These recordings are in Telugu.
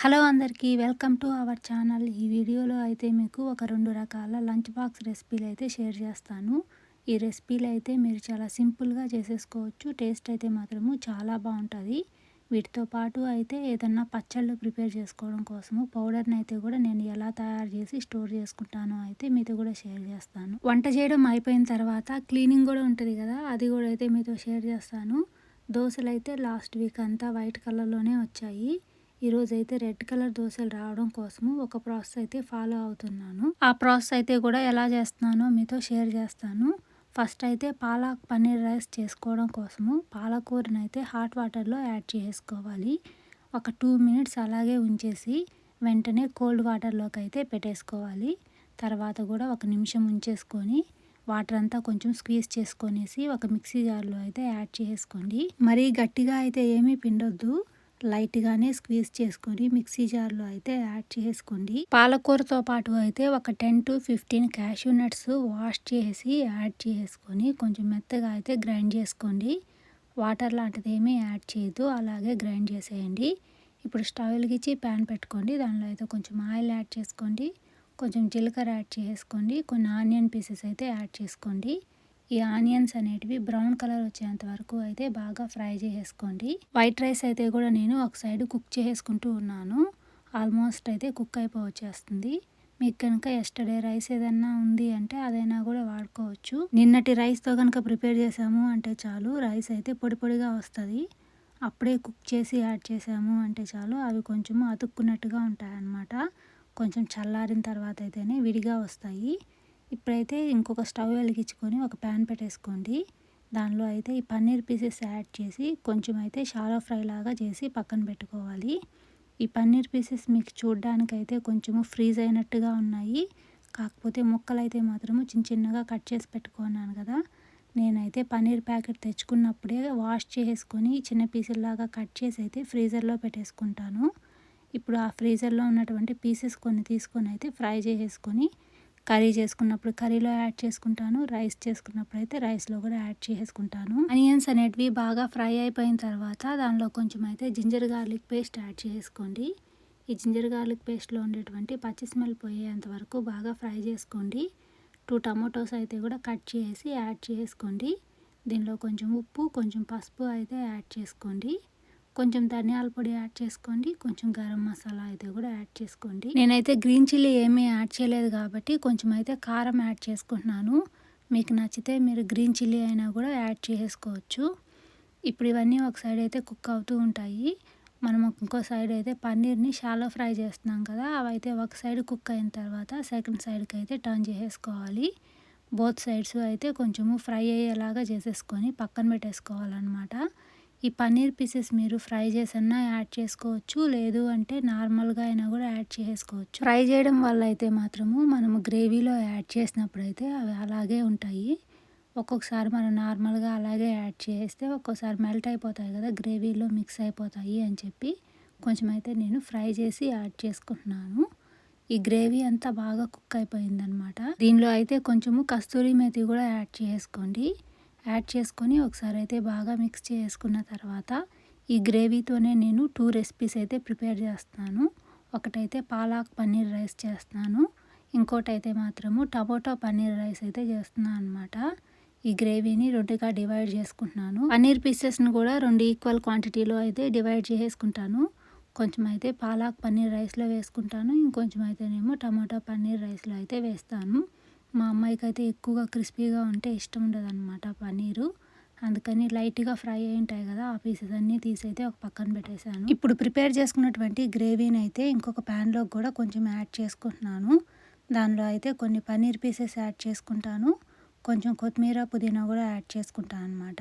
హలో అందరికీ వెల్కమ్ టు అవర్ ఛానల్. ఈ వీడియోలో అయితే మీకు ఒక రెండు రకాల లంచ్ బాక్స్ రెసిపీలు అయితే షేర్ చేస్తాను. ఈ రెసిపీలు అయితే మీరు చాలా సింపుల్గా చేసేసుకోవచ్చు. టేస్ట్ అయితే మాత్రము చాలా బాగుంటుంది. వీటితో పాటు అయితే ఏదన్నా పచ్చళ్ళు ప్రిపేర్ చేసుకోవడం కోసము పౌడర్ని అయితే కూడా నేను ఎలా తయారు చేసి స్టోర్ చేసుకుంటానో అయితే మీతో కూడా షేర్ చేస్తాను. వంట చేయడం అయిపోయిన తర్వాత క్లీనింగ్ కూడా ఉంటుంది కదా అది కూడా అయితే మీతో షేర్ చేస్తాను. దోశలు అయితే లాస్ట్ వీక్ అంతా వైట్ కలర్లోనే వచ్చాయి. ఈరోజు అయితే రెడ్ కలర్ దోశలు రావడం కోసము ఒక ప్రాసెస్ అయితే ఫాలో అవుతున్నాను. ఆ ప్రాసెస్ అయితే కూడా ఎలా చేస్తున్నానో మీతో షేర్ చేస్తాను. ఫస్ట్ అయితే పాలక్ పన్నీర్ రైస్ చేసుకోవడం కోసము పాలకూరని అయితే హాట్ వాటర్లో యాడ్ చేసుకోవాలి. ఒక టూ మినిట్స్ అలాగే ఉంచేసి వెంటనే కోల్డ్ వాటర్లోకి అయితే పెట్టేసుకోవాలి. తర్వాత కూడా ఒక నిమిషం ఉంచేసుకొని వాటర్ అంతా కొంచెం స్క్వీజ్ చేసుకొనేసి ఒక మిక్సీ జార్లో అయితే యాడ్ చేసుకోండి. మరీ గట్టిగా అయితే ఏమీ పిండొద్దు. లైట్గానే స్క్వీజ్ చేసుకొని మిక్సీ జార్లో అయితే యాడ్ చేసుకోండి. పాలకూరతో పాటు అయితే ఒక ten to fifteen cashew nuts wash చేసి యాడ్ చేసుకొని కొంచెం మెత్తగా అయితే గ్రైండ్ చేసుకోండి. వాటర్ లాంటిది ఏమీ యాడ్ చేయదు అలాగే గ్రైండ్ చేసేయండి. ఇప్పుడు స్టవ్ వెలిగించి ప్యాన్ పెట్టుకోండి. దానిలో అయితే కొంచెం ఆయిల్ యాడ్ చేసుకోండి. కొంచెం జీలకర్ర యాడ్ చేసుకోండి. కొన్ని ఆనియన్ పీసెస్ అయితే యాడ్ చేసుకోండి. ఈ ఆనియన్స్ అనేటివి బ్రౌన్ కలర్ వచ్చేంత వరకు అయితే బాగా ఫ్రై చేసేసుకోండి. వైట్ రైస్ అయితే కూడా నేను ఒక సైడ్ కుక్ చేసుకుంటూ ఉన్నాను. ఆల్మోస్ట్ అయితే కుక్ అయిపోవచ్చేస్తుంది. మీకు కనుక ఎస్టర్డే రైస్ ఏదన్నా ఉంది అంటే అదైనా కూడా వాడుకోవచ్చు. నిన్నటి రైస్తో కనుక ప్రిపేర్ చేసాము అంటే చాలు రైస్ అయితే పొడి పొడిగా వస్తుంది. అప్పుడే కుక్ చేసి యాడ్ చేసాము అంటే చాలు అవి కొంచెము అతుక్కున్నట్టుగా ఉంటాయన్నమాట. కొంచెం చల్లారిన తర్వాత అయితేనే విడిగా వస్తాయి. ఇప్పుడైతే ఇంకొక స్టవ్ వెలిగించుకొని ఒక ప్యాన్ పెట్టేసుకోండి. దానిలో అయితే ఈ పన్నీర్ పీసెస్ యాడ్ చేసి కొంచెం అయితే షాలో ఫ్రై లాగా చేసి పక్కన పెట్టుకోవాలి. ఈ పన్నీర్ పీసెస్ మీకు చూడడానికైతే కొంచెము ఫ్రీజ్ అయినట్టుగా ఉన్నాయి. కాకపోతే ముక్కలు అయితే మాత్రము చిన్న చిన్నగా కట్ చేసి పెట్టుకున్నాను కదా. నేనైతే పన్నీర్ ప్యాకెట్ తెచ్చుకున్నప్పుడే వాష్ చేసుకొని చిన్న పీసుల్లాగా కట్ చేసి అయితే ఫ్రీజర్లో పెట్టేసుకుంటాను. ఇప్పుడు ఆ ఫ్రీజర్లో ఉన్నటువంటి పీసెస్ కొన్ని తీసుకొని అయితే ఫ్రై చేసేసుకొని కర్రీ చేసుకున్నప్పుడు కర్రీలో యాడ్ చేసుకుంటాను రైస్ చేసుకున్నప్పుడు అయితే రైస్లో కూడా యాడ్ చేసుకుంటాను ఆనియన్స్ అనేటివి బాగా ఫ్రై అయిపోయిన తర్వాత దానిలో కొంచెం అయితే జింజర్ గార్లిక్ పేస్ట్ యాడ్ చేసుకోండి. ఈ జింజర్ గార్లిక్ పేస్ట్లో ఉండేటువంటి పచ్చి స్మెల్ పోయేంత వరకు బాగా ఫ్రై చేసుకోండి. టూ టమాటోస్ అయితే కూడా కట్ చేసి యాడ్ చేసుకోండి. దీనిలో కొంచెం ఉప్పు కొంచెం పసుపు అయితే యాడ్ చేసుకోండి. కొంచెం ధనియాల పొడి యాడ్ చేసుకోండి. కొంచెం గరం మసాలా అయితే కూడా యాడ్ చేసుకోండి. నేనైతే గ్రీన్ చిల్లీ ఏమీ యాడ్ చేయలేదు కాబట్టి కొంచెం అయితే కారం యాడ్ చేసుకుంటున్నాను. మీకు నచ్చితే మీరు గ్రీన్ చిల్లీ అయినా కూడా యాడ్ చేసుకోవచ్చు. ఇప్పుడు ఇవన్నీ ఒక సైడ్ అయితే కుక్ అవుతూ ఉంటాయి. మనం ఇంకో సైడ్ అయితే పన్నీర్ని షాలో ఫ్రై చేస్తున్నాం కదా అవి అయితే ఒక సైడ్ కుక్ అయిన తర్వాత సెకండ్ సైడ్కి అయితే టర్న్ చేసేసుకోవాలి. బోత్ సైడ్స్ అయితే కొంచెము ఫ్రై అయ్యేలాగా చేసేసుకొని పక్కన పెట్టేసుకోవాలన్నమాట. ఈ పన్నీర్ పీసెస్ మీరు ఫ్రై చేసన్నా యాడ్ చేసుకోవచ్చు. లేదు అంటే నార్మల్గా అయినా కూడా యాడ్ చేసుకోవచ్చు. ఫ్రై చేయడం వల్ల అయితే మాత్రము మనము గ్రేవీలో యాడ్ చేసినప్పుడు అయితే అవి అలాగే ఉంటాయి. ఒక్కొక్కసారి మనం నార్మల్గా అలాగే యాడ్ చేస్తే ఒక్కోసారి మెల్ట్ అయిపోతాయి కదా గ్రేవీలో మిక్స్ అయిపోతాయి అని చెప్పి కొంచెం అయితే నేను ఫ్రై చేసి యాడ్ చేసుకుంటున్నాను. ఈ గ్రేవీ అంతా బాగా కుక్ అయిపోయిందనమాట దీనిలో అయితే కొంచెము కస్తూరి మేతి కూడా యాడ్ చేసుకోండి. యాడ్ చేసుకొని ఒకసారి అయితే బాగా మిక్స్ చేసుకున్న తర్వాత ఈ గ్రేవీతోనే నేను టూ రెసిపీస్ అయితే ప్రిపేర్ చేస్తాను ఒకటైతే పాలాక్ పన్నీర్ రైస్ చేస్తున్నాను. ఇంకోటైతే మాత్రము టమోటో పన్నీర్ రైస్ అయితే చేస్తున్నాను అనమాట ఈ గ్రేవీని రెండుగా డివైడ్ చేసుకుంటున్నాను. పన్నీర్ పీసెస్ని కూడా రెండు ఈక్వల్ క్వాంటిటీలో అయితే డివైడ్ చేసుకుంటాను. కొంచెం అయితే పాలాక్ పన్నీర్ రైస్లో వేసుకుంటాను. ఇంకొంచెం అయితేనేమో టమాటా పన్నీర్ రైస్లో అయితే వేస్తాను. మా అమ్మాయికి అయితే ఎక్కువగా క్రిస్పీగా ఉంటే ఇష్టం ఉండదు అనమాట పన్నీరు అందుకని లైట్గా ఫ్రై అయి ఉంటాయి కదా ఆ పీసెస్ అన్నీ తీసైతే ఒక పక్కన పెట్టేశాను. ఇప్పుడు ప్రిపేర్ చేసుకున్నటువంటి గ్రేవీని అయితే ఇంకొక ప్యాన్లో కూడా కొంచెం యాడ్ చేసుకుంటున్నాను. దానిలో అయితే కొన్ని పన్నీర్ పీసెస్ యాడ్ చేసుకుంటాను. కొంచెం కొత్తిమీర పుదీనా కూడా యాడ్ చేసుకుంటాను అనమాట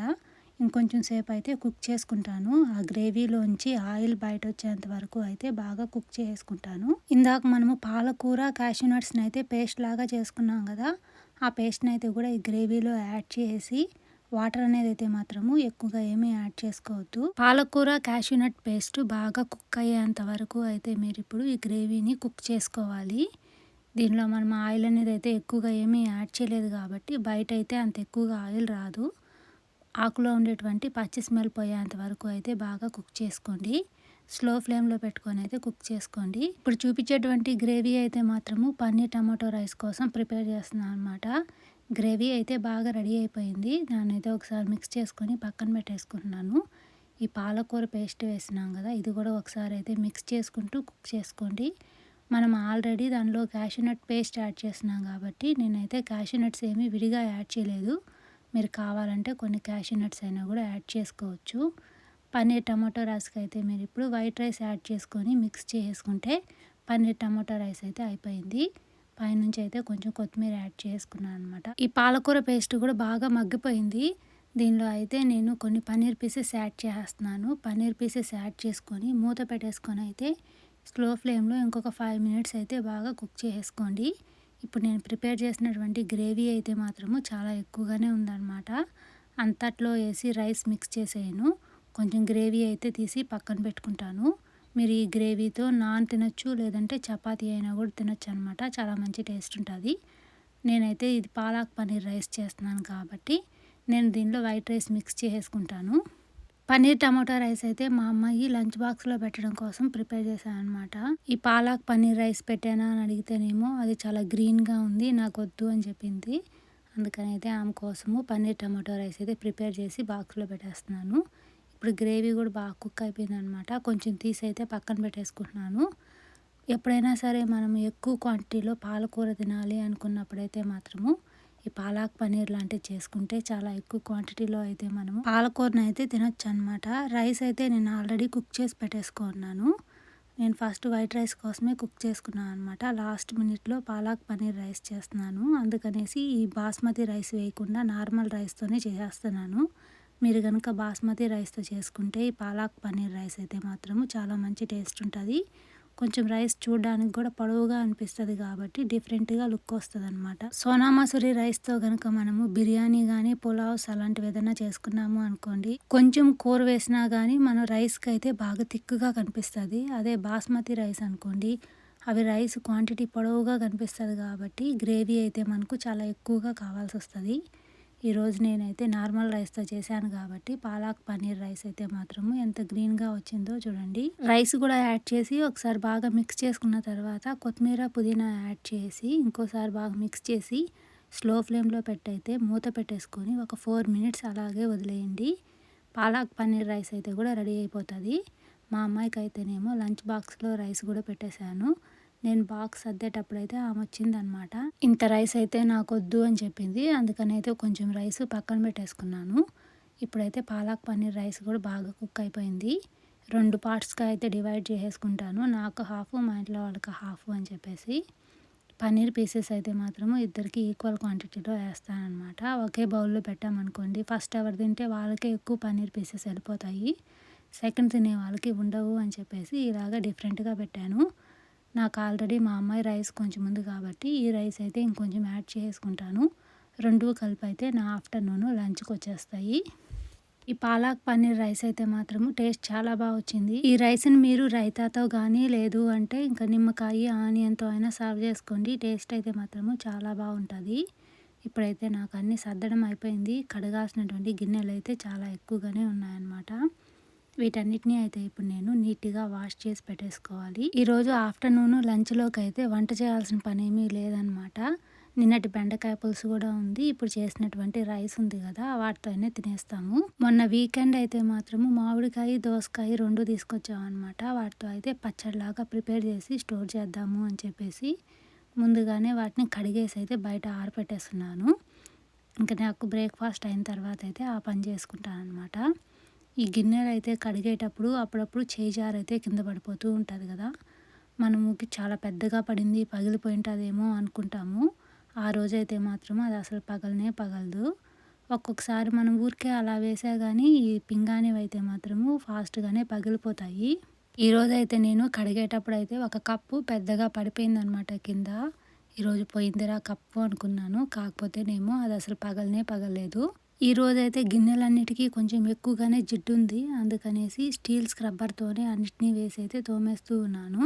ఇంకొంచెం సేపు అయితే కుక్ చేసుకుంటాను. ఆ గ్రేవీలోంచి ఆయిల్ బయట వచ్చేంత వరకు అయితే బాగా కుక్ చేసుకుంటాను. ఇందాక మనము పాలకూర క్యాష్యూనట్స్ని అయితే పేస్ట్ లాగా చేసుకున్నాం కదా ఆ పేస్ట్ని అయితే కూడా ఈ గ్రేవీలో యాడ్ చేసి వాటర్ అనేది అయితే మాత్రము ఎక్కువగా ఏమీ యాడ్ చేసుకోవద్దు. పాలకూర క్యాష్యూనట్ పేస్ట్ బాగా కుక్ అయ్యేంత వరకు అయితే మీరు ఇప్పుడు ఈ గ్రేవీని కుక్ చేసుకోవాలి. దీనిలో మనం ఆయిల్ అనేది అయితే ఎక్కువగా ఏమీ యాడ్ చేయలేదు కాబట్టి బయట అయితే అంత ఎక్కువగా ఆయిల్ రాదు. ఆకులో ఉండేటువంటి పచ్చి స్మెల్ పోయేంత వరకు అయితే బాగా కుక్ చేసుకోండి. స్లో ఫ్లేమ్లో పెట్టుకొని అయితే కుక్ చేసుకోండి. ఇప్పుడు చూపించేటువంటి గ్రేవీ అయితే మాత్రము పన్నీర్ టమాటో రైస్ కోసం ప్రిపేర్ చేస్తున్నాను అనమాట గ్రేవీ అయితే బాగా రెడీ అయిపోయింది. దాన్ని అయితే ఒకసారి మిక్స్ చేసుకొని పక్కన పెట్టేసుకుంటున్నాను. ఈ పాలకూర పేస్ట్ వేసినాం కదా ఇది కూడా ఒకసారి అయితే మిక్స్ చేసుకుంటూ కుక్ చేసుకోండి. మనం ఆల్రెడీ దానిలో క్యాషూనట్ పేస్ట్ యాడ్ చేస్తున్నాం కాబట్టి నేనైతే క్యాషూనట్స్ ఏమీ విడిగా యాడ్ చేయలేదు. మీరు కావాలంటే కొన్ని క్యాషూనట్స్ అయినా కూడా యాడ్ చేసుకోవచ్చు. పన్నీర్ టమాటో రైస్కి అయితే మీరు ఇప్పుడు వైట్ రైస్ యాడ్ చేసుకొని మిక్స్ చేసుకుంటే పన్నీర్ టమాటో రైస్ అయితే అయిపోయింది. పైనుంచి అయితే కొంచెం కొత్తిమీర యాడ్ చేసుకున్నాను అనమాట ఈ పాలకూర పేస్ట్ కూడా బాగా మగ్గిపోయింది. దీనిలో అయితే నేను కొన్ని పన్నీర్ పీసెస్ యాడ్ చేస్తున్నాను. పన్నీర్ పీసెస్ యాడ్ చేసుకొని మూత పెట్టేసుకొని అయితే స్లో ఫ్లేమ్లో ఇంకొక ఫైవ్ మినిట్స్ అయితే బాగా కుక్ చేసుకోండి. ఇప్పుడు నేను ప్రిపేర్ చేసినటువంటి గ్రేవీ అయితే మాత్రము చాలా ఎక్కువగానే ఉందన్నమాట. అంతట్లో వేసి రైస్ మిక్స్ చేసేయను. కొంచెం గ్రేవీ అయితే తీసి పక్కన పెట్టుకుంటాను. మీరు ఈ గ్రేవీతో నాన్ తినచ్చు లేదంటే చపాతీ అయినా కూడా తినచ్చు అనమాట చాలా మంచి టేస్ట్ ఉంటుంది. నేనైతే ఇది పాలాక్ పన్నీర్ రైస్ చేస్తున్నాను కాబట్టి నేను దీనిలో వైట్ రైస్ మిక్స్ చేసుకుంటాను పన్నీర్ టమాటా రైస్ అయితే మా అమ్మాయి లంచ్ బాక్స్లో పెట్టడం కోసం ప్రిపేర్ చేశాను అనమాట ఈ పాలాక్ పన్నీర్ రైస్ పెట్టానా అని అడిగితేనేమో అది చాలా గ్రీన్గా ఉంది నాకు వద్దు అని చెప్పింది. అందుకని అయితే ఆమె కోసము పన్నీర్ టమాటో రైస్ అయితే ప్రిపేర్ చేసి బాక్స్లో పెట్టేస్తున్నాను. ఇప్పుడు గ్రేవీ కూడా బాగా కుక్ అయిపోయింది అనమాట కొంచెం తీసి అయితే పక్కన పెట్టేసుకుంటున్నాను. ఎప్పుడైనా సరే మనం ఎక్కువ క్వాంటిటీలో పాలకూర తినాలి అనుకున్నప్పుడైతే మాత్రము ఈ పాలాక్ పన్నీర్ లాంటివి చేసుకుంటే చాలా ఎక్కువ క్వాంటిటీలో అయితే మనము పాలకూరను అయితే తినొచ్చు అనమాట రైస్ అయితే నేను ఆల్రెడీ కుక్ చేసి పెట్టేసుకున్నాను నేను ఫస్ట్ వైట్ రైస్ కోసమే కుక్ చేసుకున్నాను అనమాట. లాస్ట్ మినిట్లో పాలాక్ పన్నీర్ రైస్ చేస్తున్నాను. అందుకనేసి ఈ బాస్మతి రైస్ వేయకుండా నార్మల్ రైస్తోనే చేసేస్తున్నాను. మీరు కనుక బాస్మతి రైస్తో చేసుకుంటే ఈ పాలాక్ పన్నీర్ రైస్ అయితే మాత్రము చాలా మంచి టేస్ట్ ఉంటుంది. కొంచెం రైస్ చూడడానికి కూడా పొడవుగా అనిపిస్తుంది కాబట్టి డిఫరెంట్గా లుక్ వస్తుంది అనమాట సోనా మసూరి రైస్తో కనుక మనము బిర్యానీ కానీ పులావ్స్ అలాంటివి ఏదైనా చేసుకున్నాము అనుకోండి కొంచెం కూర వేసినా కానీ మన రైస్కి అయితే బాగా తిక్కుగా కనిపిస్తుంది. అదే బాస్మతి రైస్ అనుకోండి అవి రైస్ క్వాంటిటీ పొడవుగా కనిపిస్తుంది కాబట్టి గ్రేవీ అయితే మనకు చాలా ఎక్కువగా కావాల్సి వస్తుంది ఈరోజు నేనైతే నార్మల్ రైస్తో చేశాను కాబట్టి పాలాక్ పన్నీర్ రైస్ అయితే మాత్రము ఎంత గ్రీన్గా వచ్చిందో చూడండి. రైస్ కూడా యాడ్ చేసి ఒకసారి బాగా మిక్స్ చేసుకున్న తర్వాత కొత్తిమీర పుదీనా యాడ్ చేసి ఇంకోసారి బాగా మిక్స్ చేసి స్లో ఫ్లేమ్లో పెట్టయితే మూత పెట్టేసుకొని ఒక ఫోర్ మినిట్స్ అలాగే వదిలేయండి. పాలాక్ పన్నీర్ రైస్ అయితే కూడా రెడీ అయిపోతుంది. మా అమ్మాయికి అయితేనేమో లంచ్ బాక్స్లో రైస్ కూడా పెట్టేశాను. నేను బాక్స్ అద్దేటప్పుడు అయితే ఆమె వచ్చిందనమాట. ఇంత రైస్ అయితే నాకు వద్దు అని చెప్పింది. అందుకని అయితే కొంచెం రైస్ పక్కన పెట్టేసుకున్నాను. ఇప్పుడైతే పాలాక్ పన్నీర్ రైస్ కూడా బాగా కుక్ అయిపోయింది. రెండు పార్ట్స్గా అయితే డివైడ్ చేసేసుకుంటాను. నాకు హాఫ్ మా ఇంట్లో వాళ్ళకి హాఫ్ అని చెప్పేసి. పన్నీర్ పీసెస్ అయితే మాత్రము ఇద్దరికి ఈక్వల్ క్వాంటిటీలో వేస్తానమాట ఒకే బౌల్లో పెట్టామనుకోండి ఫస్ట్ ఎవరు తింటే వాళ్ళకే ఎక్కువ పన్నీర్ పీసెస్ వెళ్ళిపోతాయి. సెకండ్ తినే వాళ్ళకి ఉండవు అని చెప్పేసి ఇలాగ డిఫరెంట్గా పెట్టాను. నాకు ఆల్రెడీ మా అమ్మాయి రైస్ కొంచెం ఉంది కాబట్టి ఈ రైస్ అయితే ఇంకొంచెం యాడ్ చేసుకుంటాను. రెండు కలిపి అయితే నా ఆఫ్టర్నూన్ లంచ్కి వచ్చేస్తాయి. ఈ పాలాక్ పన్నీర్ రైస్ అయితే మాత్రము టేస్ట్ చాలా బాగా వచ్చింది. ఈ రైస్ని మీరు రైతాతో కానీ లేదు అంటే ఇంకా నిమ్మకాయ ఆనియన్తో అయినా సర్వ్ చేసుకోండి. టేస్ట్ అయితే మాత్రము చాలా బాగుంటుంది ఇప్పుడైతే నాకు అన్నీ సర్దడం అయిపోయింది. కడగాల్సినటువంటి గిన్నెలు అయితే చాలా ఎక్కువగానే ఉన్నాయన్నమాట. వీటన్నిటిని అయితే ఇప్పుడు నేను నీట్గా వాష్ చేసి పెట్టేసుకోవాలి. ఈరోజు ఆఫ్టర్నూన్ లంచ్లోకి అయితే వంట చేయాల్సిన పని ఏమీ లేదనమాట నిన్నటి బెండకాయ పులుసు కూడా ఉంది. ఇప్పుడు చేసినటువంటి రైస్ ఉంది కదా వాటితోనే తినేస్తాము. మొన్న వీకెండ్ అయితే మాత్రము మామిడికాయ దోసకాయ రెండు తీసుకొచ్చామన్నమాట. వాటితో అయితే పచ్చడిలాగా ప్రిపేర్ చేసి స్టోర్ చేద్దాము అని చెప్పేసి ముందుగానే వాటిని కడిగేసి అయితే బయట ఆరపెట్టేస్తున్నాను. ఇంకా నాకు బ్రేక్ఫాస్ట్ అయిన తర్వాత అయితే ఆ పని చేసుకుంటాను అనమాట ఈ గిన్నెలు అయితే కడిగేటప్పుడు అప్పుడప్పుడు చేజారైతే కింద పడిపోతూ ఉంటుంది కదా. మనముకి చాలా పెద్దగా పడింది పగిలిపోయి ఉంటుందేమో అనుకుంటాము. ఆ రోజైతే మాత్రం అది అసలు పగలనే పగలదు. ఒక్కొక్కసారి మనం ఊరికే అలా వేసా కానీ ఈ పింగాణివి అయితే మాత్రము ఫాస్ట్గానే పగిలిపోతాయి. ఈ రోజైతే నేను కడిగేటప్పుడు అయితే ఒక కప్పు పెద్దగా పడిపోయింది అనమాట కింద ఈరోజు పోయిందిరా కప్పు అనుకున్నాను. కాకపోతేనేమో అది అసలు పగలనే పగలలేదు. ఈ రోజైతే గిన్నెలన్నిటికీ కొంచెం ఎక్కువగానే జిడ్డు ఉంది అందుకనేసి స్టీల్ స్క్రబ్బర్తోనే అన్నిటినీ వేసి అయితే తోమేస్తూ ఉన్నాను.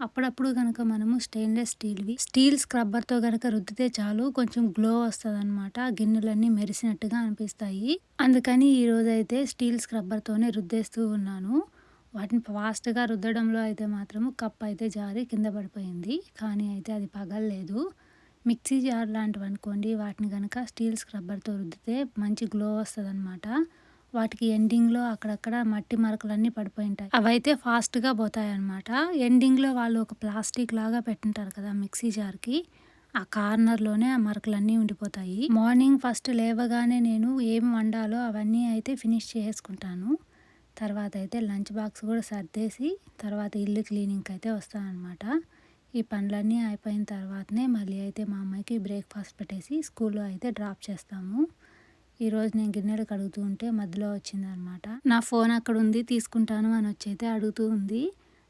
అప్పుడప్పుడు కనుక మనము స్టెయిన్లెస్ స్టీల్వి స్టీల్ స్క్రబ్బర్తో కనుక రుద్దితే చాలు కొంచెం గ్లో వస్తుంది అనమాట గిన్నెలన్నీ మెరిసినట్టుగా అనిపిస్తాయి. అందుకని ఈ రోజైతే స్టీల్ స్క్రబ్బర్తోనే రుద్దేస్తూ ఉన్నాను. వాటిని ఫాస్ట్గా రుద్దడంలో అయితే మాత్రము కప్ అయితే జారి కింద పడిపోయింది. కానీ అయితే అది పగలలేదు. మిక్సీ జార్ లాంటివి అనుకోండి వాటిని కనుక స్టీల్ స్క్రబ్బర్తో రుద్దితే మంచి గ్లో వస్తుంది అనమాట వాటికి ఎండింగ్లో అక్కడక్కడ మట్టి మరకలన్నీ పడిపోయి ఉంటాయి అవైతే ఫాస్ట్గా పోతాయి అనమాట ఎండింగ్లో వాళ్ళు ఒక ప్లాస్టిక్ లాగా పెట్టుంటారు కదా మిక్సీ జార్కి. ఆ కార్నర్లోనే ఆ మరకలన్నీ ఉండిపోతాయి. మార్నింగ్ ఫస్ట్ లేవగానే నేను ఏం వండాలో అవన్నీ అయితే ఫినిష్ చేసుకుంటాను. తర్వాత అయితే లంచ్ బాక్స్ కూడా సర్దేసి తర్వాత ఇల్లు క్లీనింగ్కి అయితే వస్తానమాట ఈ పనులన్నీ అయిపోయిన తర్వాతనే మళ్ళీ అయితే మా అమ్మాయికి బ్రేక్ఫాస్ట్ పెట్టేసి స్కూల్లో అయితే డ్రాప్ చేస్తాము. ఈరోజు నేను గిన్నెలు కడుగుతూ ఉంటే మధ్యలో వచ్చిందనమాట. నా ఫోన్ అక్కడ ఉంది తీసుకుంటాను అని వచ్చి అయితే అడుగుతూ ఉంది.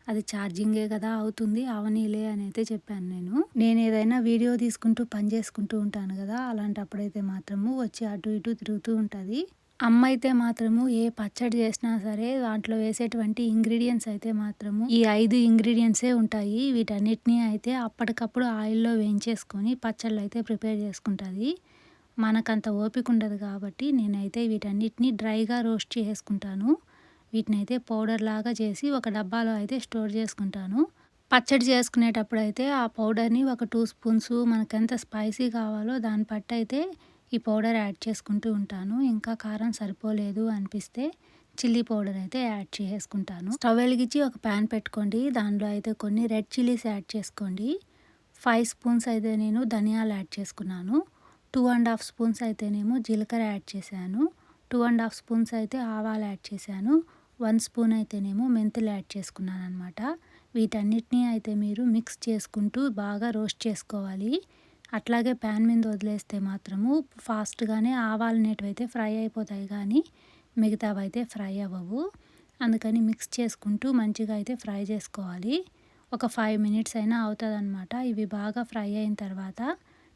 అది ఛార్జింగే కదా అవుతుంది అవనీలే అని అయితే చెప్పాను నేను. నేను ఏదైనా వీడియో తీసుకుంటూ పని చేసుకుంటూ ఉంటాను కదా అలాంటప్పుడైతే మాత్రము వచ్చి అటు ఇటు తిరుగుతూ ఉంటుంది. అమ్మ అయితే మాత్రము ఏ పచ్చడి చేసినా సరే దాంట్లో వేసేటువంటి ఇంగ్రీడియంట్స్ అయితే మాత్రము ఈ ఐదు ఇంగ్రీడియంట్సే ఉంటాయి. వీటన్నిటిని అయితే అప్పటికప్పుడు ఆయిల్లో వేయించేసుకొని పచ్చళ్ళు అయితే ప్రిపేర్ చేసుకుంటుంది. మనకంత ఓపిక ఉండదు కాబట్టి నేనైతే వీటన్నిటిని డ్రైగా రోస్ట్ చేసుకుంటాను. వీటిని అయితే పౌడర్ లాగా చేసి ఒక డబ్బాలో అయితే స్టోర్ చేసుకుంటాను. పచ్చడి చేసుకునేటప్పుడు అయితే ఆ పౌడర్ని ఒక టూ స్పూన్స్ మనకు ఎంత స్పైసీ కావాలో దాన్ని బట్టి అయితే ఈ పౌడర్ యాడ్ చేసుకుంటూ ఉంటాను. ఇంకా కారం సరిపోలేదు అనిపిస్తే చిల్లీ పౌడర్ అయితే యాడ్ చేసుకుంటాను. స్టవ్ వెలిగించి ఒక ప్యాన్ పెట్టుకోండి. దానిలో అయితే కొన్ని రెడ్ చిల్లీస్ యాడ్ చేసుకోండి. ఫైవ్ స్పూన్స్ అయితే నేను ధనియాలు యాడ్ చేసుకున్నాను. టూ అండ్ హాఫ్ స్పూన్స్ అయితేనేమో జీలకర్ర యాడ్ చేశాను. టూ అండ్ హాఫ్ స్పూన్స్ అయితే ఆవాలు యాడ్ చేశాను. వన్ స్పూన్ అయితేనేమో మెంతులు యాడ్ చేసుకున్నాను అనమాట వీటన్నిటినీ అయితే మీరు మిక్స్ చేసుకుంటూ బాగా రోస్ట్ చేసుకోవాలి. అట్లాగే ప్యాన్ మీద వదిలేస్తే మాత్రము ఫాస్ట్గానే ఆవాలు నేటివైతే ఫ్రై అయిపోతాయి కానీ మిగతావి అయితే ఫ్రై అవ్వవు. అందుకని మిక్స్ చేసుకుంటూ మంచిగా అయితే ఫ్రై చేసుకోవాలి. ఒక ఫైవ్ మినిట్స్ అయినా అవుతుంది అనమాట ఇవి బాగా ఫ్రై అయిన తర్వాత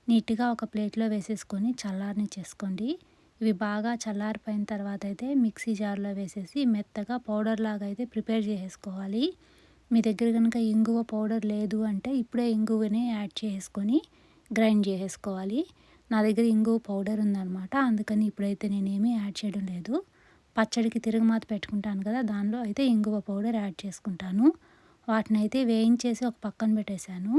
నీట్గా ఒక ప్లేట్లో వేసేసుకొని చల్లారిని చేసుకోండి. ఇవి బాగా చల్లారిపోయిన తర్వాత అయితే మిక్సీ జార్లో వేసేసి మెత్తగా పౌడర్ లాగా అయితే ప్రిపేర్ చేసుకోవాలి మీ దగ్గర కనుక ఇంగువ పౌడర్ లేదు అంటే ఇప్పుడే ఇంగువనే యాడ్ చేసుకొని గ్రైండ్ చేసేసుకోవాలి. నా దగ్గర ఇంగు పౌడర్ ఉందనమాట అందుకని ఇప్పుడైతే నేనేమీ యాడ్ చేయడం లేదు. పచ్చడికి తిరుగుమాత పెట్టుకుంటాను కదా దానిలో అయితే ఇంగువ పౌడర్ యాడ్ చేసుకుంటాను. వాటిని అయితే వేయించేసి ఒక పక్కన పెట్టేశాను.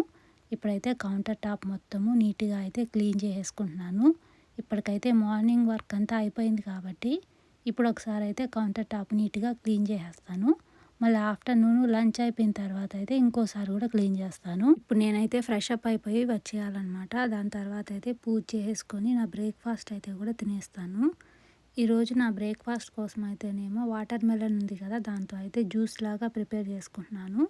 ఇప్పుడైతే కౌంటర్ టాప్ మొత్తము నీట్గా అయితే క్లీన్ చేసుకుంటున్నాను ఇప్పటికైతే మార్నింగ్ వర్క్ అంతా అయిపోయింది కాబట్టి ఇప్పుడు ఒకసారి అయితే కౌంటర్ టాప్ నీట్గా క్లీన్ చేసేస్తాను. మళ్ళీ ఆఫ్టర్నూన్ లంచ్ అయిపోయిన తర్వాత అయితే ఇంకోసారి కూడా క్లీన్ చేస్తాను. ఇప్పుడు నేనైతే ఫ్రెష్ అప్ అయిపోయి వచ్చేయాలన్నమాట. దాని తర్వాత అయితే పూజ చేసుకొని నా బ్రేక్ఫాస్ట్ అయితే కూడా తినేస్తాను. ఈరోజు నా బ్రేక్ఫాస్ట్ కోసం అయితేనేమో వాటర్ మెలన్ ఉంది కదా దాంతో అయితే జ్యూస్ లాగా ప్రిపేర్ చేసుకుంటున్నాను.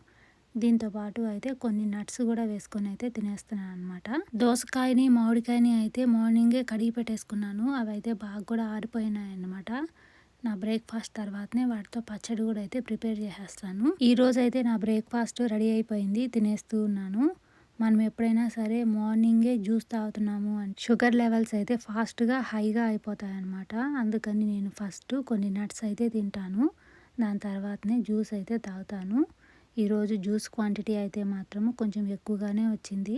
దీంతో పాటు అయితే కొన్ని నట్స్ కూడా వేసుకొని అయితే తినేస్తున్నాను అనమాట దోసకాయని మామిడికాయని అయితే మార్నింగే కడిగి పెట్టేసుకున్నాను. అవి అయితే బాగా కూడా ఆరిపోయినాయి అనమాట నా బ్రేక్ఫాస్ట్ తర్వాతనే వాటితో పచ్చడి కూడా అయితే ప్రిపేర్ చేసేస్తాను. ఈ రోజు అయితే నా బ్రేక్ఫాస్ట్ రెడీ అయిపోయింది తినేస్తూ ఉన్నాను. మనం ఎప్పుడైనా సరే మార్నింగే జ్యూస్ తాగుతున్నాము అని షుగర్ లెవెల్స్ అయితే ఫాస్ట్గా హైగా అయిపోతాయి అన్నమాట అందుకని నేను ఫస్ట్ కొన్ని నట్స్ అయితే తింటాను. దాని తర్వాతనే జ్యూస్ అయితే తాగుతాను. ఈరోజు జ్యూస్ క్వాంటిటీ అయితే మాత్రము కొంచెం ఎక్కువగానే వచ్చింది.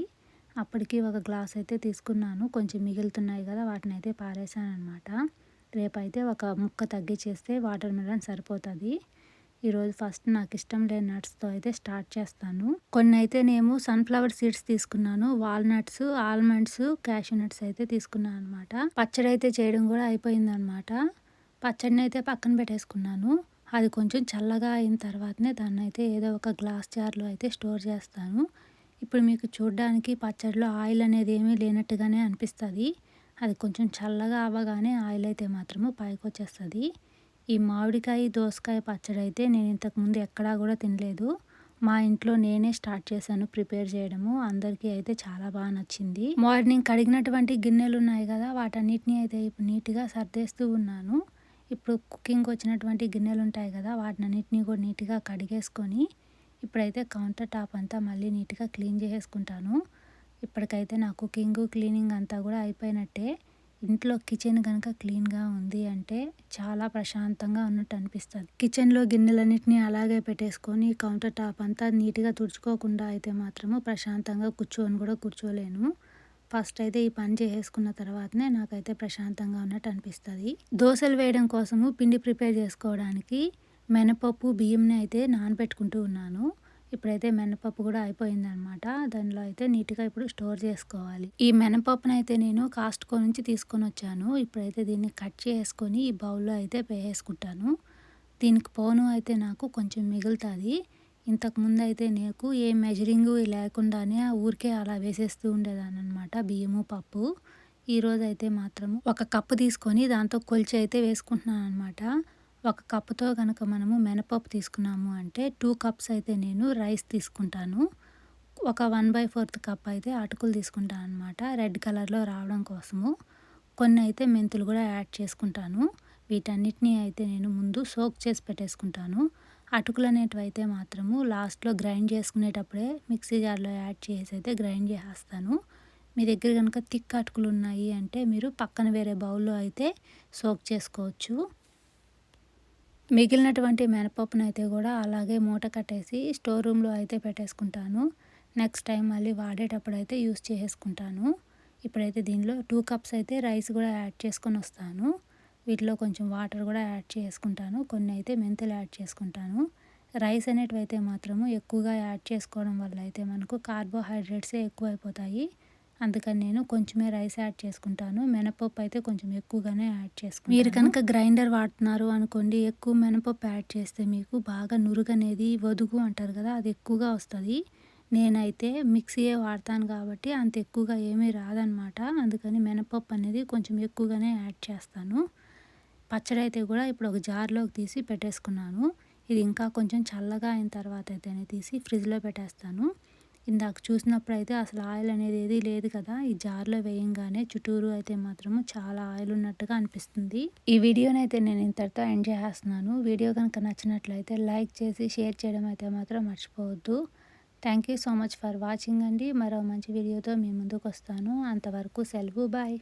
అప్పటికి ఒక గ్లాస్ అయితే తీసుకున్నాను. కొంచెం మిగులుతున్నాయి కదా వాటిని అయితే పారేసాను అనమాట రేపైతే ఒక ముక్క తగ్గించేస్తే వాటర్ మిలన్ సరిపోతుంది. ఈరోజు ఫస్ట్ నాకు ఇష్టం లేని నట్స్తో అయితే స్టార్ట్ చేస్తాను. కొన్ని అయితే నేను సన్ఫ్లవర్ సీడ్స్ తీసుకున్నాను. వాల్నట్స్ ఆల్మండ్స్ క్యాషూ నట్స్ అయితే తీసుకున్నాను అనమాట పచ్చడి అయితే చేయడం కూడా అయిపోయిందనమాట పచ్చడిని అయితే పక్కన పెట్టేసుకున్నాను. అది కొంచెం చల్లగా అయిన తర్వాతనే దాన్ని అయితే ఏదో ఒక గ్లాస్ జార్లో అయితే స్టోర్ చేస్తాను. ఇప్పుడు మీకు చూడడానికి పచ్చడిలో ఆయిల్ అనేది ఏమీ లేనట్టుగానే అనిపిస్తుంది. అది కొంచెం చల్లగా అవ్వగానే ఆయిల్ అయితే మాత్రము పైకి వచ్చేస్తుంది ఈ మామిడికాయ దోసకాయ పచ్చడి అయితే నేను ఇంతకుముందు ఎక్కడా కూడా తినలేదు. మా ఇంట్లో నేనే స్టార్ట్ చేశాను ప్రిపేర్ చేయడము. అందరికీ అయితే చాలా బాగా నచ్చింది. మార్నింగ్ కడిగినటువంటి గిన్నెలు ఉన్నాయి కదా వాటన్నిటిని అయితే ఇప్పుడు నీట్గా సర్దేస్తూ ఉన్నాను. ఇప్పుడు కుకింగ్ వచ్చినటువంటి గిన్నెలు ఉంటాయి కదా వాటినన్నిటిని కూడా నీట్గా కడిగేసుకొని ఇప్పుడైతే కౌంటర్ టాప్ అంతా మళ్ళీ నీట్గా క్లీన్ చేసేసుకుంటాను. ఇప్పటికైతే నా కుకింగ్ క్లీనింగ్ అంతా కూడా అయిపోయినట్టే. ఇంట్లో కిచెన్ కనుక క్లీన్గా ఉంది అంటే చాలా ప్రశాంతంగా ఉన్నట్టు అనిపిస్తుంది. కిచెన్లో గిన్నెలన్నింటినీ అలాగే పెట్టేసుకొని కౌంటర్ టాప్ అంతా నీట్గా తుడుచుకోకుండా అయితే మాత్రము ప్రశాంతంగా కూర్చొని కూడా కూర్చోలేను. ఫస్ట్ అయితే ఈ పని చేసేసుకున్న తర్వాతనే నాకైతే ప్రశాంతంగా ఉన్నట్టు అనిపిస్తుంది. దోశలు వేయడం కోసము పిండి ప్రిపేర్ చేసుకోవడానికి మినపప్పు బియ్యంని అయితే నానబెట్టుకుంటూ ఉన్నాను. ఇప్పుడైతే మినపప్పు కూడా అయిపోయిందనమాట. దానిలో అయితే నీట్గా ఇప్పుడు స్టోర్ చేసుకోవాలి. ఈ మినపప్పును అయితే నేను కాస్ట్కో నుంచి తీసుకొని వచ్చాను. ఇప్పుడైతే దీన్ని కట్ చేసుకొని ఈ బౌల్లో అయితే వేసుకుంటాను. దీనికి పోను అయితే నాకు కొంచెం మిగులుతుంది. ఇంతకుముందు అయితే నాకు ఏ మెజరింగ్ లేకుండానే ఊరికే అలా వేసేస్తూ ఉండేదాన్ని అనమాట బియ్యము పప్పు. ఈరోజు అయితే మాత్రము ఒక కప్పు తీసుకొని దాంతో కొలిచి అయితే వేసుకుంటున్నాను అనమాట ఒక కప్పుతో కనుక మనము మినపప్పు తీసుకున్నాము అంటే టూ కప్స్ అయితే నేను రైస్ తీసుకుంటాను. ఒక వన్ బై ఫోర్త్ కప్ అయితే అటుకులు తీసుకుంటాను అనమాట రెడ్ కలర్లో రావడం కోసము. కొన్ని అయితే మెంతులు కూడా యాడ్ చేసుకుంటాను. వీటన్నిటినీ అయితే నేను ముందు సోక్ చేసి పెట్టేసుకుంటాను. అటుకులు అనేటివి అయితే మాత్రము లాస్ట్లో గ్రైండ్ చేసుకునేటప్పుడే మిక్సీ జార్లో యాడ్ చేసి అయితే గ్రైండ్ చేసేస్తాను. మీ దగ్గర కనుక థిక్ అటుకులు ఉన్నాయి అంటే మీరు పక్కన వేరే బౌల్లో అయితే సోక్ చేసుకోవచ్చు. మిగిలినటువంటి మినపప్పును అయితే కూడా అలాగే మూట కట్టేసి స్టోర్ రూమ్లో అయితే పెట్టేసుకుంటాను. నెక్స్ట్ టైం మళ్ళీ వాడేటప్పుడు అయితే యూస్ చేసుకుంటాను ఇప్పుడైతే దీనిలో టూ కప్స్ అయితే రైస్ కూడా యాడ్ చేసుకొని వస్తాను. వీటిలో కొంచెం వాటర్ కూడా యాడ్ చేసుకుంటాను. కొన్ని అయితే మెంతులు యాడ్ చేసుకుంటాను. రైస్ అనేటివి అయితే మాత్రము ఎక్కువగా యాడ్ చేసుకోవడం వల్ల అయితే మనకు కార్బోహైడ్రేట్సే ఎక్కువైపోతాయి. అందుకని నేను కొంచెమే రైస్ యాడ్ చేసుకుంటాను. మినపప్పు అయితే కొంచెం ఎక్కువగానే యాడ్ చేసుకుంటాను. మీరు కనుక గ్రైండర్ వాడుతున్నారు అనుకోండి ఎక్కువ మినపప్పు యాడ్ చేస్తే మీకు బాగా నురుగు అనేది వదుగు అంటారు కదా అది ఎక్కువగా వస్తుంది. నేనైతే మిక్సీయే వాడతాను కాబట్టి అంత ఎక్కువగా ఏమీ రాదనమాట. అందుకని మినపప్పు అనేది కొంచెం ఎక్కువగానే యాడ్ చేస్తాను. పచ్చడి అయితే కూడా ఇప్పుడు ఒక జార్లోకి తీసి పెట్టేసుకున్నాను. ఇది ఇంకా కొంచెం చల్లగా అయిన తర్వాత అయితే తీసి ఫ్రిడ్జ్లో పెట్టేస్తాను. ఇందాక చూసినప్పుడు అయితే అసలు ఆయిల్ అనేది ఏది లేదు కదా ఈ జార్లో వేయంగానే చుట్టూరు అయితే మాత్రము చాలా ఆయిల్ ఉన్నట్టుగా అనిపిస్తుంది. ఈ వీడియోని అయితే నేను ఇంతటితో ఎండ్ చేస్తున్నాను వీడియో కనుక నచ్చినట్లయితే లైక్ చేసి షేర్ చేయడం అయితే మాత్రం మర్చిపోవద్దు. Thank you so much for watching అండి. మరో మంచి వీడియోతో మీ ముందుకు వస్తాను. అంతవరకు సెలవు బాయ్.